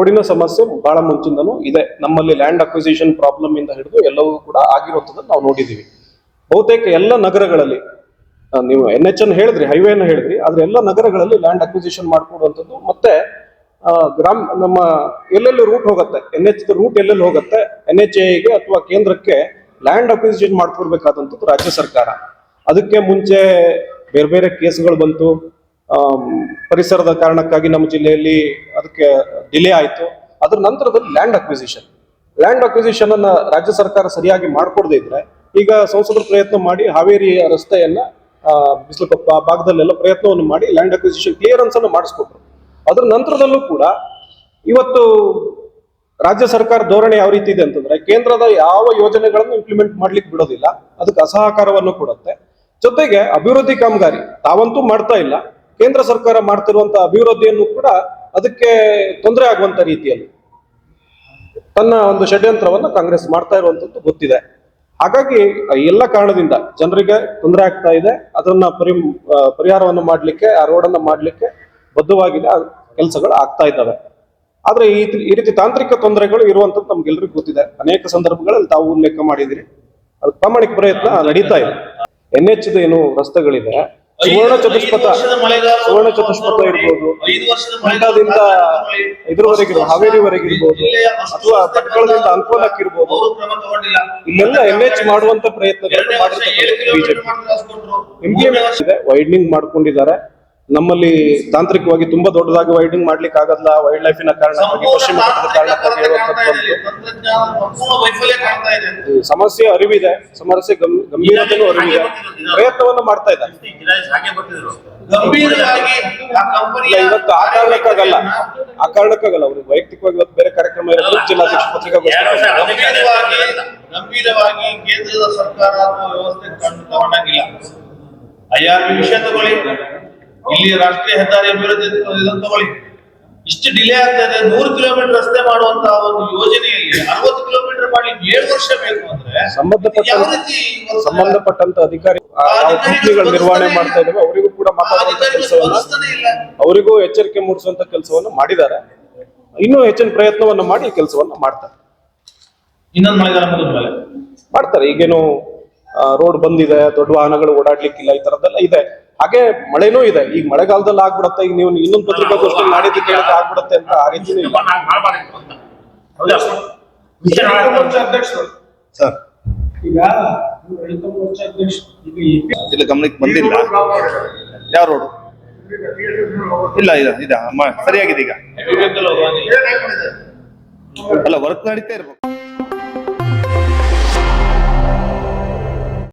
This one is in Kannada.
ರೋಡಿನ ಸಮಸ್ಯೆ ಬಹಳ ಮುಂಚಿಂದನೂ ಇದೆ. ನಮ್ಮಲ್ಲಿ ಲ್ಯಾಂಡ್ ಅಕ್ವಿಸಿಷನ್ ಪ್ರಾಬ್ಲಮ್ ಇಂದ ಹಿಡಿದು ಎಲ್ಲವೂ ಕೂಡ ಆಗಿರುವಂಥದ್ದನ್ನು ನಾವು ನೋಡಿದ್ದೀವಿ. ಬಹುತೇಕ ಎಲ್ಲ ನಗರಗಳಲ್ಲಿ ನೀವು ಎನ್ ಎಚ್ ಅನ್ನು ಹೇಳಿದ್ರಿ ಹೈವೇನ ಹೇಳಿದ್ರಿ, ಆದ್ರೆ ಎಲ್ಲ ನಗರಗಳಲ್ಲಿ ಲ್ಯಾಂಡ್ ಅಕ್ವಿಸಿಷನ್ ಮಾಡ್ಕೊಡುವಂಥದ್ದು ಮತ್ತೆ ಗ್ರಾಮ, ನಮ್ಮ ಎಲ್ಲೆಲ್ಲಿ ರೂಟ್ ಹೋಗುತ್ತೆ ಎನ್ ಎಚ್ ರೂಟ್ ಎಲ್ಲೆಲ್ಲಿ ಹೋಗುತ್ತೆ ಎನ್ ಎಚ್ ಎಗೆ ಅಥವಾ ಕೇಂದ್ರಕ್ಕೆ ಲ್ಯಾಂಡ್ ಅಕ್ವಿಸಿಷನ್ ಮಾಡ್ಕೊಡ್ಬೇಕಾದಂಥದ್ದು ರಾಜ್ಯ ಸರ್ಕಾರ. ಅದಕ್ಕೆ ಮುಂಚೆ ಬೇರೆ ಬೇರೆ ಕೇಸ್ಗಳು ಬಂತು. ಪರಿಸರದ ಕಾರಣಕ್ಕಾಗಿ ನಮ್ಮ ಜಿಲ್ಲೆಯಲ್ಲಿ ಅದಕ್ಕೆ ಡಿಲೇ ಆಯಿತು. ಅದ್ರ ನಂತರದಲ್ಲಿ ಲ್ಯಾಂಡ್ ಅಕ್ವಿಸಿಷನ್ ಲ್ಯಾಂಡ್ ಅಕ್ವಿಸಿಷನ್ ಅನ್ನ ರಾಜ್ಯ ಸರ್ಕಾರ ಸರಿಯಾಗಿ ಮಾಡಿಕೊಡದೇ ಇದ್ರೆ ಈಗ ಸಂಸದರು ಪ್ರಯತ್ನ ಮಾಡಿ ಹಾವೇರಿ ರಸ್ತೆಯನ್ನ ಬಿಸಿಲುಕೊಪ್ಪ ಭಾಗದಲ್ಲೆಲ್ಲ ಪ್ರಯತ್ನವನ್ನು ಮಾಡಿ ಲ್ಯಾಂಡ್ ಅಕ್ವಿಸಿಷನ್ ಕ್ಲಿಯರೆನ್ಸ್ ಅನ್ನು ಮಾಡಿಸ್ಕೊಟ್ರು. ಅದ್ರ ನಂತರದಲ್ಲೂ ಕೂಡ ಇವತ್ತು ರಾಜ್ಯ ಸರ್ಕಾರ ಧೋರಣೆ ಯಾವ ರೀತಿ ಇದೆ ಅಂತಂದ್ರೆ ಕೇಂದ್ರದ ಯಾವ ಯೋಜನೆಗಳನ್ನು ಇಂಪ್ಲಿಮೆಂಟ್ ಮಾಡ್ಲಿಕ್ಕೆ ಬಿಡೋದಿಲ್ಲ, ಅದಕ್ಕೆ ಅಸಹಕಾರವನ್ನು ಕೊಡುತ್ತೆ. ಜೊತೆಗೆ ಅಭಿವೃದ್ಧಿ ಕಾಮಗಾರಿ ತಾವಂತೂ ಮಾಡ್ತಾ ಇಲ್ಲ. ಕೇಂದ್ರ ಸರ್ಕಾರ ಮಾಡ್ತಿರುವಂತಹ ಅಭಿವೃದ್ಧಿಯನ್ನು ಕೂಡ ಅದಕ್ಕೆ ತೊಂದರೆ ಆಗುವಂತ ರೀತಿಯಲ್ಲಿ ತನ್ನ ಒಂದು ಷಡ್ಯಂತ್ರವನ್ನು ಕಾಂಗ್ರೆಸ್ ಮಾಡ್ತಾ ಇರುವಂತದ್ದು ಗೊತ್ತಿದೆ. ಹಾಗಾಗಿ ಎಲ್ಲ ಕಾರಣದಿಂದ ಜನರಿಗೆ ತೊಂದರೆ ಆಗ್ತಾ ಇದೆ. ಅದನ್ನ ಪರಿ ಪರಿಹಾರವನ್ನು ಮಾಡಲಿಕ್ಕೆ, ಆ ರೋಡನ್ನ ಮಾಡಲಿಕ್ಕೆ ಬದ್ಧವಾಗಿದೆ. ಕೆಲಸಗಳು ಆಗ್ತಾ ಇದ್ದಾವೆ. ಆದ್ರೆ ಈ ಈ ರೀತಿ ತಾಂತ್ರಿಕ ತೊಂದರೆಗಳು ಇರುವಂತದ್ದು ನಮ್ಗೆಲ್ರಿಗೂ ಗೊತ್ತಿದೆ. ಅನೇಕ ಸಂದರ್ಭಗಳಲ್ಲಿ ತಾವು ಉಲ್ಲೇಖ ಮಾಡಿದಿರಿ ಅದು ಪ್ರಾಮಾಣಿಕ ಪ್ರಯತ್ನ ನಡೀತಾ ಇದೆ. ಎನ್ ಎಚ್ ಏನು ರಸ್ತೆಗಳಿದೆ ಸುವರ್ಣ ಚತುಷ್ಪಥ ಸುವರ್ಣ ಚತುಷ್ಪಥ ಇರ್ಬೋದು ಮಂಡ್ಯದಿಂದ ಇದ್ರವರೆಗಿರ್ಬೋದು ಹಾವೇರಿವರೆಗಿರ್ಬೋದು ಅಥವಾ ಭಟ್ಕಳದಿಂದ ಅಂಕೋಲಕ್ಕಿರ್ಬೋದು ಇಲ್ಲೆಲ್ಲ ಎಂ ಎಚ್ ಮಾಡುವಂತ ಪ್ರಯತ್ನ ಬಿಜೆಪಿ. ಇಂಪ್ಲಿಮೆಂಟ್ ಇದೆ ವೈಡ್ನಿಂಗ್ ಮಾಡ್ಕೊಂಡಿದ್ದಾರೆ. ನಮ್ಮಲ್ಲಿ ತಾಂತ್ರಿಕವಾಗಿ ತುಂಬಾ ದೊಡ್ಡದಾಗಿ ವೈಡ್ನಿಂಗ್ ಮಾಡ್ಲಿಕ್ಕೆ ಆಗಲ್ಲ ವೈಲ್ಡ್ ಲೈಫಿನ ಕಾರಣಕ್ಕಾಗಿ ಪಶ್ಚಿಮ ಘಟ್ಟದ ಕಾರಣಕ್ಕಾಗಿ ಸಮಸ್ಯೆ ಅರಿವಿದೆ ಸಮಸ್ಯೆ ಗಂಭೀರತೆಯೂ ಅರಿವಿದೆ. ಪ್ರಯತ್ನವನ್ನ ಮಾಡ್ತಾ ಇದ್ದಾರೆ. ಇವತ್ತು ಆ ಕಾರಣಕ್ಕಾಗಲ್ಲ. ಆ ಕಾರಣಕ್ಕಾಗಲ್ಲ. ಅವ್ರಿಗೆ ವೈಯಕ್ತಿಕವಾಗಿ ಇವತ್ತು ಬೇರೆ ಕಾರ್ಯಕ್ರಮ ಇರೋದು ಜಿಲ್ಲಾಧ್ಯಕ್ಷ ಪತ್ರಿಕಾಗೋಷ್ಠಿ ಗಂಭೀರವಾಗಿ ಕೇಂದ್ರದ ಸರ್ಕಾರ ಅನ್ನೋ ವ್ಯವಸ್ಥೆ ಕಂಡು ತಗೊಂಡಾಗಿಲ್ಲ. ಐಆರ್ಬಿ ವಿಷಯ ತಗೊಳ್ಳಿ. ಇಲ್ಲಿ ರಾಷ್ಟ್ರೀಯ ಹೆದ್ದಾರಿ ಅಭಿವೃದ್ಧಿ ಇದನ್ನು ತಗೊಳ್ಳಿ. ಇಷ್ಟು ಡಿಲೇ ಆಗ್ತಾ ಇದೆ ನೂರು ಕಿಲೋಮೀಟರ್ ರಸ್ತೆ ಮಾಡುವಂತಹ ಒಂದು ಯೋಜನೆಯಲ್ಲಿ ಅರವತ್ತು ಕಿಲೋಮೀಟರ್ ಮಾಡಿ ಏಳು ವರ್ಷ ಬೇಕು ಅಂದ್ರೆ ಸಂಬಂಧಪಟ್ಟ ಸಂಬಂಧಪಟ್ಟಂತ ಅಧಿಕಾರಿ ಯಾವ ಕಂಪ್ನಿಗಳು ನಿರ್ವಹಣೆ ಮಾಡ್ತಾ ಇದ್ದಾವೆ ಅವರಿಗೂ ಕೂಡ ಮಾತಾಡುವಂತ ಕೆಲಸವನ್ನ ಅವರಿಗೂ ಎಚ್ಚರಿಕೆ ಮೂಡಿಸುವಂತ ಕೆಲಸವನ್ನ ಮಾಡಿದ್ದಾರೆ. ಇನ್ನೂ ಹೆಚ್ಚಿನ ಪ್ರಯತ್ನವನ್ನ ಮಾಡಿ ಈ ಕೆಲಸವನ್ನ ಮಾಡ್ತಾರೆ. ಮಾಡ್ತಾರೆ. ಈಗೇನು ರೋಡ್ ಬಂದಿದೆ ದೊಡ್ಡ ವಾಹನಗಳು ಓಡಾಡ್ಲಿಕ್ಕಿಲ್ಲ ಈ ತರದ್ದೆಲ್ಲ ಇದೆ. ಹಾಗೆ ಮಳೆನೂ ಇದೆ. ಈಗ ಮಳೆಗಾಲದಲ್ಲಿ ಆಗ್ಬಿಡತ್ತೆ. ಈಗ ನೀವು ಇನ್ನೊಂದು ಪತ್ರಿಕಾಗೋಷ್ಠಿ ನಾಡಿದ್ದು ಕೇಳಿದ್ರೆ ಆಗ್ಬಿಡತ್ತೆ ಅಂತ ಆ ರೀತಿ ಇಲ್ಲ. ಸರ್. ಈಗ ಇಲ್ಲ ಗಮನಕ್ಕೆ ಬಂದಿಲ್ಲ. ಯಾವ ರೋಡ್ ಇಲ್ಲ ಇಲ್ಲ ಇದ. ಸರಿಯಾಗಿದೆ ಈಗ. ಅಲ್ಲ ವರ್ಕ್ ನಡೀತಾ ಇರ್ಬೇಕು.